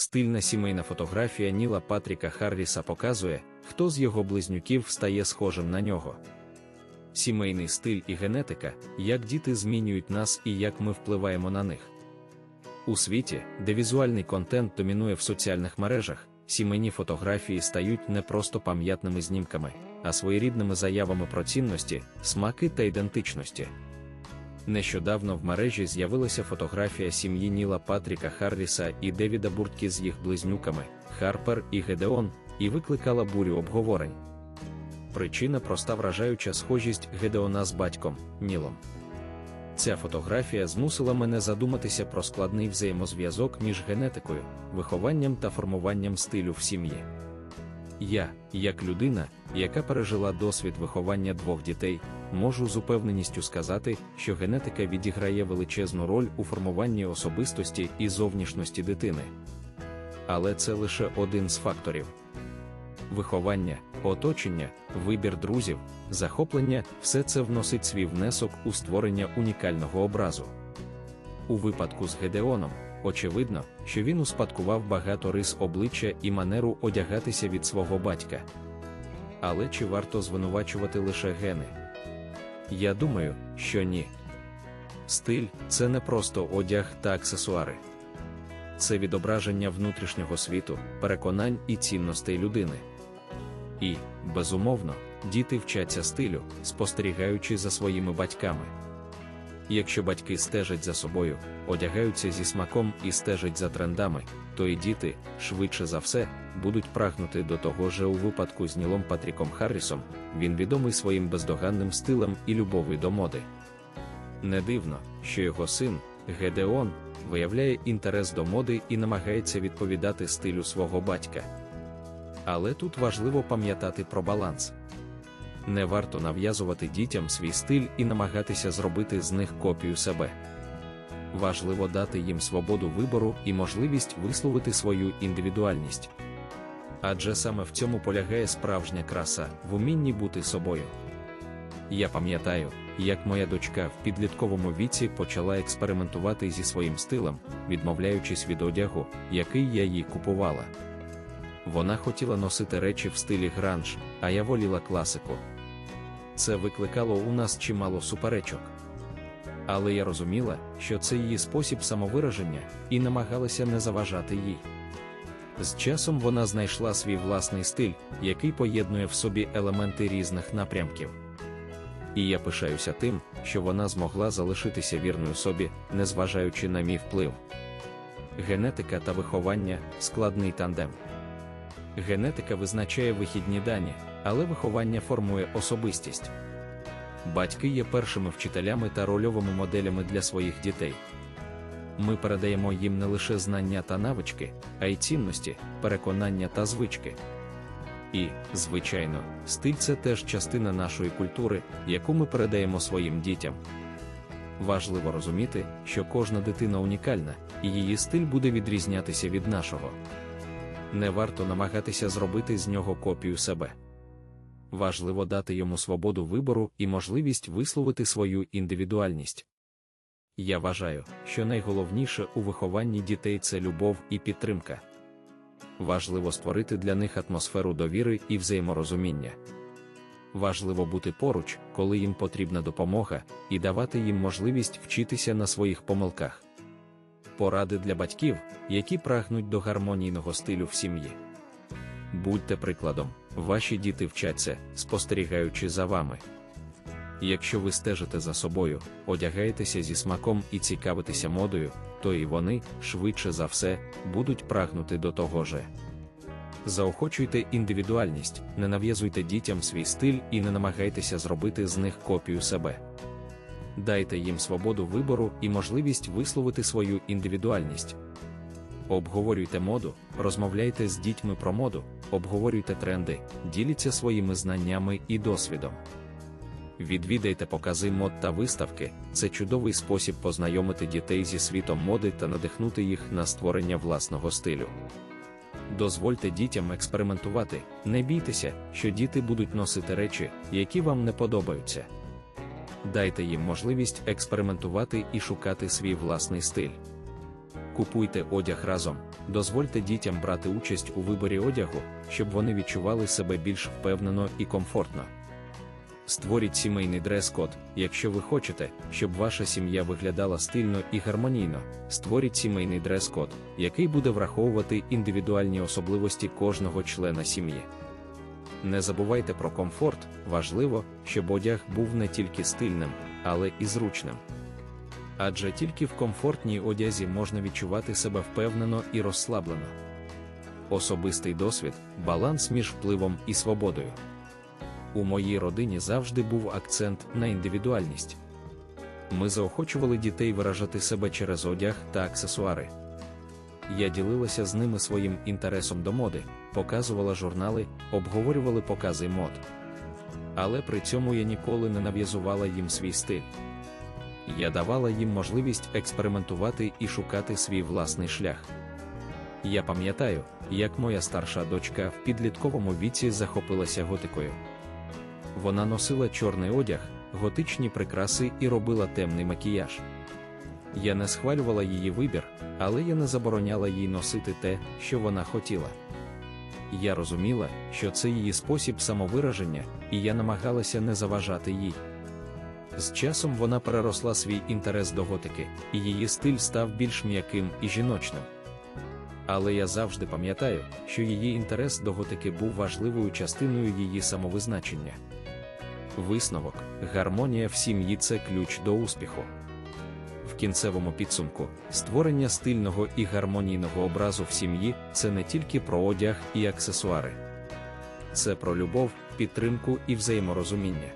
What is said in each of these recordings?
Стильна сімейна фотографія Ніла Патріка Харріса показує, хто з його близнюків стає схожим на нього. Сімейний стиль і генетика, як діти змінюють нас і як ми впливаємо на них. У світі, де візуальний контент домінує в соціальних мережах, сімейні фотографії стають не просто пам'ятними знімками, а своєрідними заявами про цінності, смаки та ідентичності. Нещодавно в мережі з'явилася фотографія сім'ї Ніла Патріка Харріса і Девіда Бурткі з їх близнюками Харпер і Гедеон, і викликала бурю обговорень. Причина проста вражаюча схожість Гедеона з батьком Нілом. Ця фотографія змусила мене задуматися про складний взаємозв'язок між генетикою, вихованням та формуванням стилю в сім'ї. Я, як людина, яка пережила досвід виховання двох дітей, можу з упевненістю сказати, що генетика відіграє величезну роль у формуванні особистості і зовнішності дитини. Але це лише один з факторів. Виховання, оточення, вибір друзів, захоплення все це вносить свій внесок у створення унікального образу. У випадку з Гедеоном, очевидно, що він успадкував багато рис обличчя і манеру одягатися від свого батька. Але чи варто звинувачувати лише гени? Я думаю, що ні. Стиль це не просто одяг та аксесуари. Це відображення внутрішнього світу, переконань і цінностей людини. І, безумовно, діти вчаться стилю, спостерігаючи за своїми батьками. Якщо батьки стежать за собою, одягаються зі смаком і стежать за трендами, то і діти, швидше за все, будуть прагнути до того же у випадку з Нілом Патріком Харрісом, він відомий своїм бездоганним стилем і любов'ю до моди. Не дивно, що його син, Гедеон, виявляє інтерес до моди і намагається відповідати стилю свого батька. Але тут важливо пам'ятати про баланс. Не варто нав'язувати дітям свій стиль і намагатися зробити з них копію себе. Важливо дати їм свободу вибору і можливість висловити свою індивідуальність. Адже саме в цьому полягає справжня краса в умінні бути собою. Я пам'ятаю, як моя дочка в підлітковому віці почала експериментувати зі своїм стилем, відмовляючись від одягу, який я їй купувала. Вона хотіла носити речі в стилі гранж, а я воліла класику. Це викликало у нас чимало суперечок. Але я розуміла, що це її спосіб самовираження, і намагалася не заважати їй. З часом вона знайшла свій власний стиль, який поєднує в собі елементи різних напрямків. І я пишаюся тим, що вона змогла залишитися вірною собі, незважаючи на мій вплив. Генетика та виховання складний тандем. Генетика визначає вихідні дані, але виховання формує особистість. Батьки є першими вчителями та рольовими моделями для своїх дітей. Ми передаємо їм не лише знання та навички, а й цінності, переконання та звички. І, звичайно, стиль це теж частина нашої культури, яку ми передаємо своїм дітям. Важливо розуміти, що кожна дитина унікальна, і її стиль буде відрізнятися від нашого. Не варто намагатися зробити з нього копію себе. Важливо дати йому свободу вибору і можливість висловити свою індивідуальність. Я вважаю, що найголовніше у вихованні дітей це любов і підтримка. Важливо створити для них атмосферу довіри і взаєморозуміння. Важливо бути поруч, коли їм потрібна допомога, і давати їм можливість вчитися на своїх помилках. Поради для батьків, які прагнуть до гармонійного стилю в сім'ї. Будьте прикладом, ваші діти вчаться, спостерігаючи за вами. Якщо ви стежите за собою, одягаєтеся зі смаком і цікавитеся модою, то і вони, швидше за все, будуть прагнути до того же. Заохочуйте індивідуальність, не нав'язуйте дітям свій стиль і не намагайтеся зробити з них копію себе. Дайте їм свободу вибору і можливість висловити свою індивідуальність. Обговорюйте моду, розмовляйте з дітьми про моду, обговорюйте тренди, діліться своїми знаннями і досвідом. Відвідайте покази мод та виставки це чудовий спосіб познайомити дітей зі світом моди та надихнути їх на створення власного стилю. Дозвольте дітям експериментувати, не бійтеся, що діти будуть носити речі, які вам не подобаються. Дайте їм можливість експериментувати і шукати свій власний стиль. Купуйте одяг разом, Дозвольте дітям брати участь у виборі одягу, щоб вони відчували себе більш впевнено і комфортно. Створіть сімейний дрес-код, якщо ви хочете, щоб ваша сім'я виглядала стильно і гармонійно. Створіть сімейний дрес-код, який буде враховувати індивідуальні особливості кожного члена сім'ї. Не забувайте про комфорт, важливо, щоб одяг був не тільки стильним, але і зручним. Адже тільки в комфортній одязі можна відчувати себе впевнено і розслаблено. Особистий досвід баланс між впливом і свободою. У моїй родині завжди був акцент на індивідуальність. Ми заохочували дітей виражати себе через одяг та аксесуари. Я ділилася з ними своїм інтересом до моди, показувала журнали, обговорювали покази мод. Але при цьому я ніколи не нав'язувала їм свій стиль. Я давала їм можливість експериментувати і шукати свій власний шлях. Я пам'ятаю, як моя старша дочка в підлітковому віці захопилася готикою. Вона носила чорний одяг, готичні прикраси і робила темний макіяж. Я не схвалювала її вибір, але я не забороняла їй носити те, що вона хотіла. Я розуміла, що це її спосіб самовираження, і я намагалася не заважати їй. З часом вона переросла свій інтерес до готики, і її стиль став більш м'яким і жіночним. Але я завжди пам'ятаю, що її інтерес до готики був важливою частиною її самовизначення. Висновок, гармонія в сім'ї це ключ до успіху. В кінцевому підсумку, створення стильного і гармонійного образу в сім'ї це не тільки про одяг і аксесуари, це про любов, підтримку і взаєморозуміння.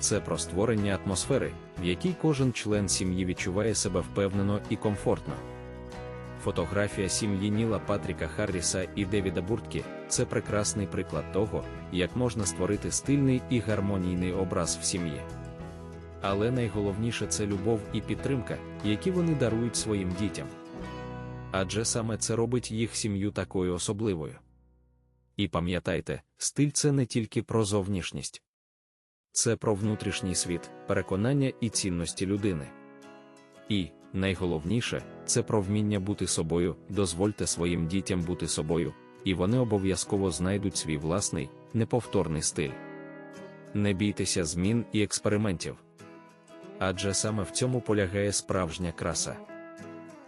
Це про створення атмосфери, в якій кожен член сім'ї відчуває себе впевнено і комфортно. Фотографія сім'ї Ніла Патріка Харріса і Девіда Бурткі це прекрасний приклад того, як можна створити стильний і гармонійний образ в сім'ї. Але найголовніше це любов і підтримка, які вони дарують своїм дітям. Адже саме це робить їх сім'ю такою особливою. І пам'ятайте, стиль це не тільки про зовнішність, це про внутрішній світ, переконання і цінності людини. І, найголовніше, це про вміння бути собою, дозвольте своїм дітям бути собою, і вони обов'язково знайдуть свій власний, неповторний стиль. Не бійтеся змін і експериментів. Адже саме в цьому полягає справжня краса.